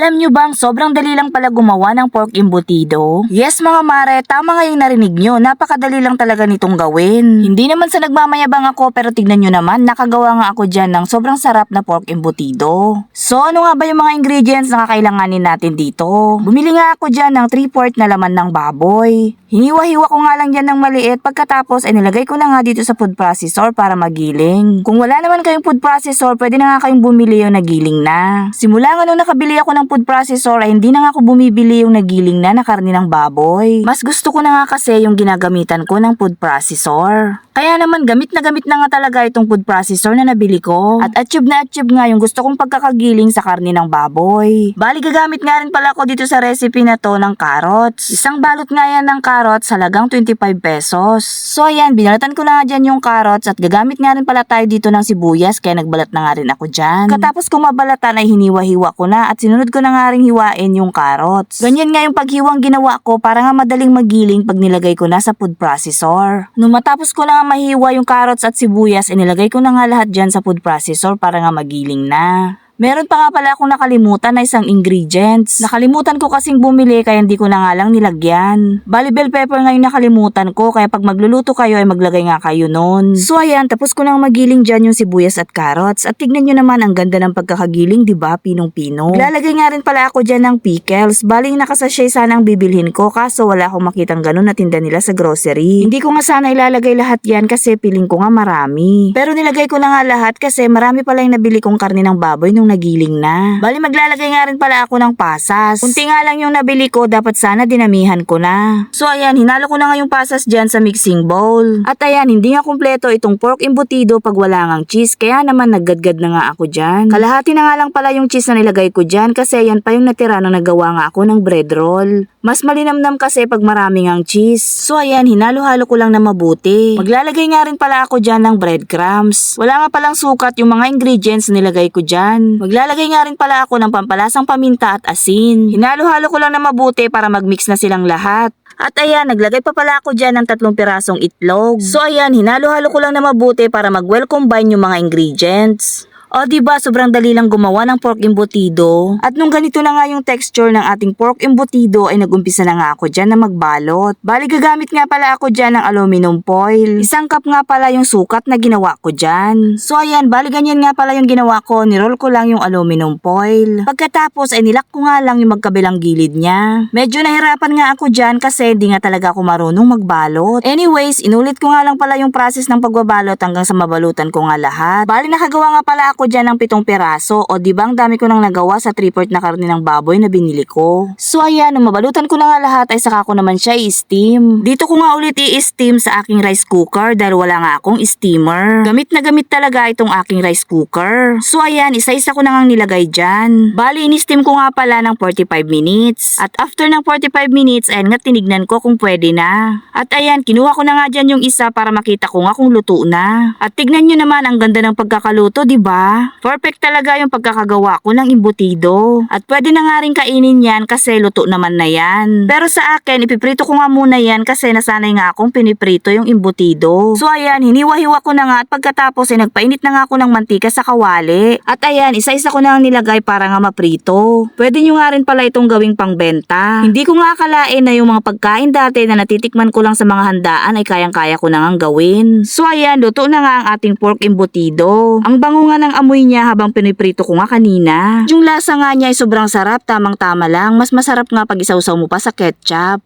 Alam nyo bang sobrang dali lang pala gumawa ng pork embutido? Yes mga mare, tama nga yung narinig nyo. Napakadali lang talaga nitong gawin. Hindi naman sa nagmamayabang ako pero tignan nyo naman, nakagawa nga ako dyan ng sobrang sarap na pork embutido. So ano nga ba yung mga ingredients na kakailanganin natin dito? Bumili nga ako dyan ng 3-4 na laman ng baboy. Hiniwa-hiwa ko nga lang dyan ng maliit pagkatapos ay nilagay ko na nga dito sa food processor para magiling. Kung wala naman kayong food processor, pwede na nga kayong bumili yung nagiling na. Simula nga nung nakabili ako ng food processor ay hindi na nga ako bumibili yung nagiling na na karne ng baboy. Mas gusto ko na nga kasi yung ginagamitan ko ng food processor. Kaya naman gamit na gamit na nga talaga itong food processor na nabili ko. At achieve na achieve nga yung gusto kong pagkakagiling sa karne ng baboy. Bali gagamit nga rin pala ako dito sa recipe na to ng carrots. Isang balot nga yan ng carrots halagang 25 pesos. So ayan, binalatan ko na nga dyan yung carrots at gagamit nga rin pala tayo dito ng sibuyas kaya nagbalat na nga rin ako dyan. Katapos kong mabalatan ay hiniwa-hiwa ko na at sinunod ko na nga rin hiwain yung carrots. Ganyan nga yung paghiwang ginawa ko para nga madaling magiling pag nilagay ko na sa food processor. Nung matapos ko na nga mahiwa yung carrots at sibuyas, inilagay ko na nga lahat dyan sa food processor para nga magiling na. Meron pa nga pala akong nakalimutan na isang ingredients. Nakalimutan ko kasing bumili kaya hindi ko na nga lang nilagyan. Bali bell pepper nga yung nakalimutan ko kaya pag magluluto kayo ay maglagay nga kayo nun. So ayan, tapos ko nang magiling dyan yung sibuyas at carrots. At tignan nyo naman ang ganda ng pagkakagiling, di ba? Pinong-pino. Lalagay nga rin pala ako dyan ng pickles. Baling nakasashay sanang bibilhin ko kaso wala akong makitang ganun na tinda nila sa grocery. Hindi ko nga sana ilalagay lahat yan kasi piling ko nga marami. Pero nilagay ko na nga lahat kasi marami pala yung nabili kong karne ng baboy nung nagiling na. Bali maglalagay nga rin pala ako ng pasas. Kunti nga lang yung nabili ko, dapat sana dinamihan ko na. So ayan, hinalo ko na nga yung pasas dyan sa mixing bowl. At ayan, hindi nga kumpleto itong pork embutido pag wala ngang cheese, kaya naman naggadgad na nga ako dyan. Kalahati na nga lang pala yung cheese na nilagay ko dyan kasi yan pa yung natira nung nagawa nga ako ng bread roll. Mas malinamnam kasi pag marami ngang cheese. So ayan, hinalo-halo ko lang na mabuti. Maglalagay nga rin pala ako dyan ng breadcrumbs. Wala nga palang sukat yung mga ingredients nilagay ko dyan. Maglalagay nga rin pala ako ng pampalasang paminta at asin. Hinalo-halo ko lang na mabuti para magmix na silang lahat. At ayan, naglagay pa pala ako dyan ng tatlong pirasong itlog. So ayan, hinalo-halo ko lang na mabuti para mag-well combine yung mga ingredients. O di ba sobrang dali lang gumawa ng pork embutido? At nung ganito na nga yung texture ng ating pork embutido ay nagumpisa na nga ako dyan na magbalot. Bali gagamit nga pala ako dyan ng aluminum foil. Isang cup nga pala yung sukat na ginawa ko dyan. So ayan, bali ganyan nga pala yung ginawa ko. Nirol ko lang yung aluminum foil. Pagkatapos ay nilak ko nga lang yung magkabilang gilid niya. Medyo nahirapan nga ako dyan kasi hindi nga talaga ako marunong magbalot. Anyways, inulit ko nga lang pala yung process ng pagbabalot hanggang sa mabalutan ko nga lahat. Bali nakagawa nga pala ako dyan ng pitong piraso o di ba ang dami ko nang nagawa sa 3 na karne ng baboy na binili ko. So ayan, nung mabalutan ko na nga lahat ay saka ko naman siya i-steam. Dito ko nga ulit i-steam sa aking rice cooker dahil wala nga akong steamer. Gamit na gamit talaga itong aking rice cooker. So ayan, isa-isa ko na nga nilagay dyan. Bali, in-steam ko nga pala ng 45 minutes. At after ng 45 minutes, ayan nga tinignan ko kung pwede na. At ayan, kinuha ko na nga dyan yung isa para makita ko nga kung luto na. At tignan nyo naman ang ganda ng pagkakaluto, di ba? Perfect talaga yung pagkakagawa ko ng imbutido. At pwede na nga rin kainin yan kasi luto naman na yan. Pero sa akin, ipiprito ko nga muna yan kasi nasanay nga akong piniprito yung imbutido. So ayan, hiniwa-hiwa ko na nga at pagkatapos ay nagpainit na nga ako ng mantika sa kawali. At ayan, isa-isa ko na ang nilagay para nga maprito. Pwede nyo nga rin pala itong gawing pangbenta. Hindi ko nga akalain na yung mga pagkain dati na natitikman ko lang sa mga handaan ay kayang-kaya ko na nga gawin. So ayan, luto na nga ang ating pork embutido. Ang bango nga ng amoy niya habang piniprito ko nga kanina. Yung lasa nga niya ay sobrang sarap, tamang-tama lang. Mas masarap nga pag isawsaw mo pa sa ketchup.